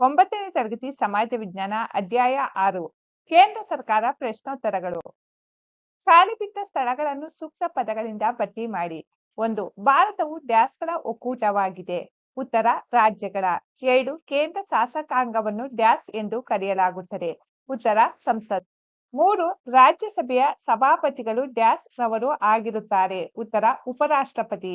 ಒಂಬತ್ತನೇ ತರಗತಿ ಸಮಾಜ ವಿಜ್ಞಾನ ಅಧ್ಯಾಯ ಆರು, ಕೇಂದ್ರ ಸರ್ಕಾರ ಪ್ರಶ್ನೋತ್ತರಗಳು. ಖಾಲಿ ಬಿದ್ದ ಸ್ಥಳಗಳನ್ನು ಸೂಕ್ತ ಪದಗಳಿಂದ ಪಟ್ಟಿ ಮಾಡಿ. ಒಂದು, ಭಾರತವು ಡ್ಯಾಸ್ಗಳ ಒಕ್ಕೂಟವಾಗಿದೆ. ಉತ್ತರ, ರಾಜ್ಯಗಳ. ಎರಡು, ಕೇಂದ್ರ ಶಾಸಕಾಂಗವನ್ನು ಡ್ಯಾಸ್ ಎಂದು ಕರೆಯಲಾಗುತ್ತದೆ. ಉತ್ತರ, ಸಂಸತ್. ಮೂರು, ರಾಜ್ಯಸಭೆಯ ಸಭಾಪತಿಗಳು ಡ್ಯಾಸ್ ರವರು ಆಗಿರುತ್ತಾರೆ. ಉತ್ತರ, ಉಪರಾಷ್ಟ್ರಪತಿ.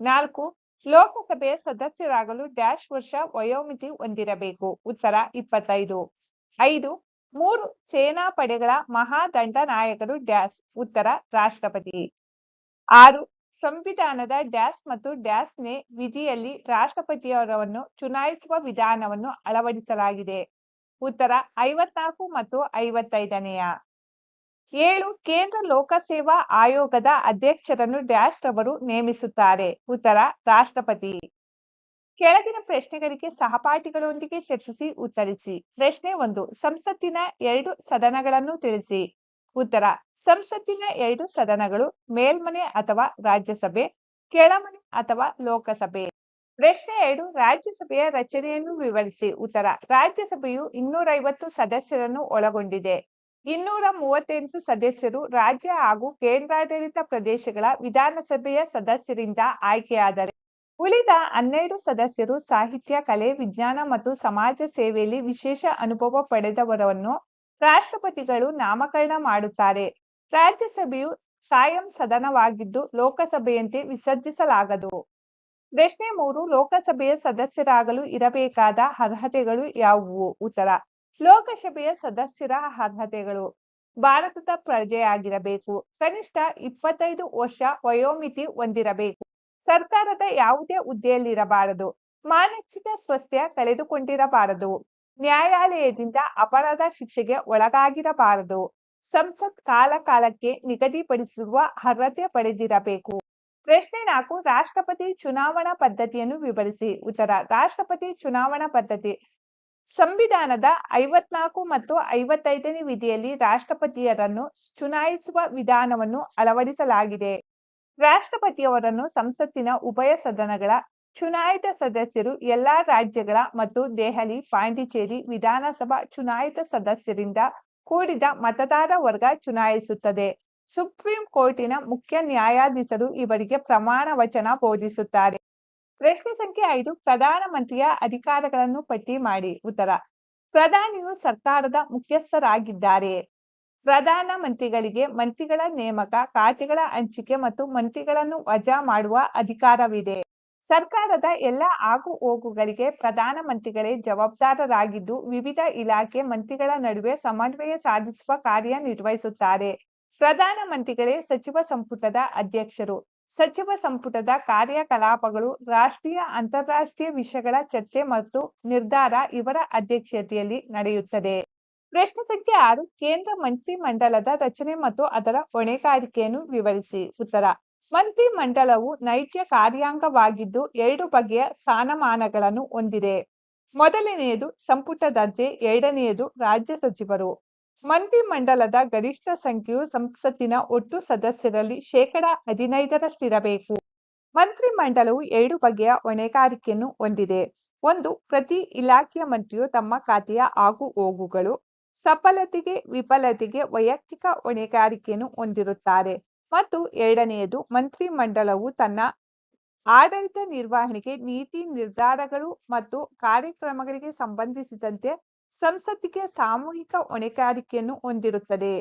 ನಾಲ್ಕು ಲೋಕಸಭೆಯ ಸದಸ್ಯರಾಗಲು ಡ್ಯಾಶ್ ವರ್ಷ ವಯೋಮಿತಿ ಹೊಂದಿರಬೇಕು. ಉತ್ತರ ಇಪ್ಪತ್ತೈದು. ಐದು. ಮೂರು ಸೇನಾ ಪಡೆಗಳ ಮಹಾದಂಡ ನಾಯಕರು ಡ್ಯಾಸ್ ಉತ್ತರ ರಾಷ್ಟ್ರಪತಿ. ಆರು. ಸಂವಿಧಾನದ ಡ್ಯಾಸ್ ಮತ್ತು ಡ್ಯಾಶ್ ನೇ ವಿಧಿಯಲ್ಲಿ ರಾಷ್ಟ್ರಪತಿಯವರನ್ನು ಚುನಾಯಿಸುವ ವಿಧಾನವನ್ನು ಅಳವಡಿಸಲಾಗಿದೆ. ಉತ್ತರ ಐವತ್ನಾಲ್ಕು ಮತ್ತು ಐವತ್ತೈದನೆಯ. ಏಳು ಕೇಂದ್ರ ಲೋಕಸೇವಾ ಆಯೋಗದ ಅಧ್ಯಕ್ಷರನ್ನು ಡ್ಯಾಸ್ ರವರು ನೇಮಿಸುತ್ತಾರೆ. ಉತ್ತರ, ರಾಷ್ಟ್ರಪತಿ. ಕೆಳಗಿನ ಪ್ರಶ್ನೆಗಳಿಗೆ ಸಹಪಾಠಿಗಳೊಂದಿಗೆ ಚರ್ಚಿಸಿ ಉತ್ತರಿಸಿ. ಪ್ರಶ್ನೆ ಒಂದು, ಸಂಸತ್ತಿನ ಎರಡು ಸದನಗಳನ್ನು ತಿಳಿಸಿ. ಉತ್ತರ, ಸಂಸತ್ತಿನ ಎರಡು ಸದನಗಳು ಮೇಲ್ಮನೆ ಅಥವಾ ರಾಜ್ಯಸಭೆ, ಕೆಳಮನೆ ಅಥವಾ ಲೋಕಸಭೆ. ಪ್ರಶ್ನೆ ಎರಡು, ರಾಜ್ಯಸಭೆಯ ರಚನೆಯನ್ನು ವಿವರಿಸಿ. ಉತ್ತರ, ರಾಜ್ಯಸಭೆಯು ಇನ್ನೂರೈವತ್ತು ಸದಸ್ಯರನ್ನು ಒಳಗೊಂಡಿದೆ. ಇನ್ನೂರ ಮೂವತ್ತೆಂಟು ಸದಸ್ಯರು ರಾಜ್ಯ ಹಾಗೂ ಕೇಂದ್ರಾಡಳಿತ ಪ್ರದೇಶಗಳ ವಿಧಾನಸಭೆಯ ಸದಸ್ಯರಿಂದ ಆಯ್ಕೆಯಾದರೆ, ಉಳಿದ ಹನ್ನೆರಡು ಸದಸ್ಯರು ಸಾಹಿತ್ಯ, ಕಲೆ, ವಿಜ್ಞಾನ ಮತ್ತು ಸಮಾಜ ಸೇವೆಯಲ್ಲಿ ವಿಶೇಷ ಅನುಭವ ಪಡೆದವರನ್ನು ರಾಷ್ಟ್ರಪತಿಗಳು ನಾಮಕರಣ ಮಾಡುತ್ತಾರೆ. ರಾಜ್ಯಸಭೆಯು ಕಾಯಂ ಸದನವಾಗಿದ್ದು ಲೋಕಸಭೆಯಂತೆ ವಿಸರ್ಜಿಸಲಾಗದು. ಪ್ರಶ್ನೆ ಮೂರು, ಲೋಕಸಭೆಯ ಸದಸ್ಯರಾಗಲು ಇರಬೇಕಾದ ಅರ್ಹತೆಗಳು ಯಾವುವು? ಉತ್ತರ ಲೋಕಸಭೆಯ ಸದಸ್ಯರ ಅರ್ಹತೆಗಳು. ಭಾರತದ ಪ್ರಜೆಯಾಗಿರಬೇಕು. ಕನಿಷ್ಠ ಇಪ್ಪತ್ತೈದು ವರ್ಷ ವಯೋಮಿತಿ ಹೊಂದಿರಬೇಕು. ಸರ್ಕಾರದ ಯಾವುದೇ ಹುದ್ದೆಯಲ್ಲಿರಬಾರದು. ಮಾನಸಿಕ ಸ್ವಾಸ್ಥ್ಯ ಕಳೆದುಕೊಂಡಿರಬಾರದು. ನ್ಯಾಯಾಲಯದಿಂದ ಅಪರಾಧ ಶಿಕ್ಷೆಗೆ ಒಳಗಾಗಿರಬಾರದು. ಸಂಸತ್ ಕಾಲ ಕಾಲಕ್ಕೆ ನಿಗದಿಪಡಿಸಿರುವ ಅರ್ಹತೆ ಪಡೆದಿರಬೇಕು. ಪ್ರಶ್ನೆ ನಾಲ್ಕು, ರಾಷ್ಟ್ರಪತಿ ಚುನಾವಣಾ ಪದ್ಧತಿಯನ್ನು ವಿವರಿಸಿ. ಉತ್ತರ, ರಾಷ್ಟ್ರಪತಿ ಚುನಾವಣಾ ಪದ್ಧತಿ. ಸಂವಿಧಾನದ ಐವತ್ನಾಲ್ಕು ಮತ್ತು ಐವತ್ತೈದನೇ ವಿಧಿಯಲ್ಲಿ ರಾಷ್ಟ್ರಪತಿಯರನ್ನು ಚುನಾಯಿಸುವ ವಿಧಾನವನ್ನು ಅಳವಡಿಸಲಾಗಿದೆ. ರಾಷ್ಟ್ರಪತಿಯವರನ್ನು ಸಂಸತ್ತಿನ ಉಭಯ ಸದನಗಳ ಚುನಾಯಿತ ಸದಸ್ಯರು ಎಲ್ಲಾ ರಾಜ್ಯಗಳ ಮತ್ತು ದೆಹಲಿ, ಪಾಂಡಿಚೇರಿ ವಿಧಾನಸಭಾ ಚುನಾಯಿತ ಸದಸ್ಯರಿಂದ ಕೂಡಿದ ಮತದಾರ ವರ್ಗ ಚುನಾಯಿಸುತ್ತದೆ. ಸುಪ್ರೀಂ ಕೋರ್ಟಿನ ಮುಖ್ಯ ನ್ಯಾಯಾಧೀಶರು ಇವರಿಗೆ ಪ್ರಮಾಣ ವಚನ ಬೋಧಿಸುತ್ತಾರೆ. ಪ್ರಶ್ನೆ ಸಂಖ್ಯೆ ಐದು, ಪ್ರಧಾನ ಮಂತ್ರಿಯ ಅಧಿಕಾರಗಳನ್ನು ಪಟ್ಟಿ ಮಾಡಿ. ಉತ್ತರ, ಪ್ರಧಾನಿಯು ಸರ್ಕಾರದ ಮುಖ್ಯಸ್ಥರಾಗಿದ್ದಾರೆ. ಪ್ರಧಾನ ಮಂತ್ರಿಗಳಿಗೆ ಮಂತ್ರಿಗಳ ನೇಮಕ, ಖಾತೆಗಳ ಹಂಚಿಕೆ ಮತ್ತು ಮಂತ್ರಿಗಳನ್ನು ವಜಾ ಮಾಡುವ ಅಧಿಕಾರವಿದೆ. ಸರ್ಕಾರದ ಎಲ್ಲ ಆಗು ಹೋಗುಗಳಿಗೆ ಪ್ರಧಾನ ಮಂತ್ರಿಗಳೇ ಜವಾಬ್ದಾರರಾಗಿದ್ದು, ವಿವಿಧ ಇಲಾಖೆ ಮಂತ್ರಿಗಳ ನಡುವೆ ಸಮನ್ವಯ ಸಾಧಿಸುವ ಕಾರ್ಯ ನಿರ್ವಹಿಸುತ್ತಾರೆ. ಪ್ರಧಾನ ಮಂತ್ರಿಗಳೇ ಸಚಿವ ಸಂಪುಟದ ಅಧ್ಯಕ್ಷರು. ಸಚಿವ ಸಂಪುಟದ ಕಾರ್ಯಕಲಾಪಗಳು, ರಾಷ್ಟ್ರೀಯ, ಅಂತಾರಾಷ್ಟ್ರೀಯ ವಿಷಯಗಳ ಚರ್ಚೆ ಮತ್ತು ನಿರ್ಧಾರ ಇವರ ಅಧ್ಯಕ್ಷತೆಯಲ್ಲಿ ನಡೆಯುತ್ತದೆ. ಪ್ರಶ್ನೆ ಸಂಖ್ಯೆ ಆರು, ಕೇಂದ್ರ ಮಂತ್ರಿ ಮಂಡಲದ ರಚನೆ ಮತ್ತು ಅದರ ಹೊಣೆಗಾರಿಕೆಯನ್ನು ವಿವರಿಸಿ. ಉತ್ತರ ಮಂತ್ರಿ ಮಂಡಲವು ನೈಜ ಕಾರ್ಯಾಂಗವಾಗಿದ್ದು ಎರಡು ಬಗೆಯ ಸ್ಥಾನಮಾನಗಳನ್ನು ಹೊಂದಿದೆ. ಮೊದಲನೆಯದು ಸಂಪುಟ ದರ್ಜೆ, ಎರಡನೆಯದು ರಾಜ್ಯ ಸಚಿವರು. ಮಂತ್ರಿ ಮಂಡಲದ ಗರಿಷ್ಠ ಸಂಖ್ಯೆಯು ಸಂಸತ್ತಿನ ಒಟ್ಟು ಸದಸ್ಯರಲ್ಲಿ ಶೇಕಡ ಹದಿನೈದರಷ್ಟಿರಬೇಕು. ಮಂತ್ರಿ ಮಂಡಲವು ಎರಡು ಬಗೆಯ ಹೊಣೆಗಾರಿಕೆಯನ್ನು ಹೊಂದಿದೆ. ಒಂದು, ಪ್ರತಿ ಇಲಾಖೆಯ ಮಂತ್ರಿಯು ತಮ್ಮ ಖಾತೆಯ ಆಗು ಹೋಗುಗಳು, ಸಫಲತೆಗೆ ವಿಫಲತೆಗೆ ವೈಯಕ್ತಿಕ ಹೊಣೆಗಾರಿಕೆಯನ್ನು ಹೊಂದಿರುತ್ತಾರೆ. ಮತ್ತು ಎರಡನೆಯದು ಮಂತ್ರಿ ಮಂಡಲವು ತನ್ನ ಆಡಳಿತ ನಿರ್ವಹಣೆಗೆ ನೀತಿ ನಿರ್ಧಾರಗಳು ಮತ್ತು ಕಾರ್ಯಕ್ರಮಗಳಿಗೆ ಸಂಬಂಧಿಸಿದಂತೆ ಸಂಸತ್ತಿಗೆ ಸಾಮೂಹಿಕ ಹೊಣೆಗಾರಿಕೆಯನ್ನು ಹೊಂದಿರುತ್ತದೆ.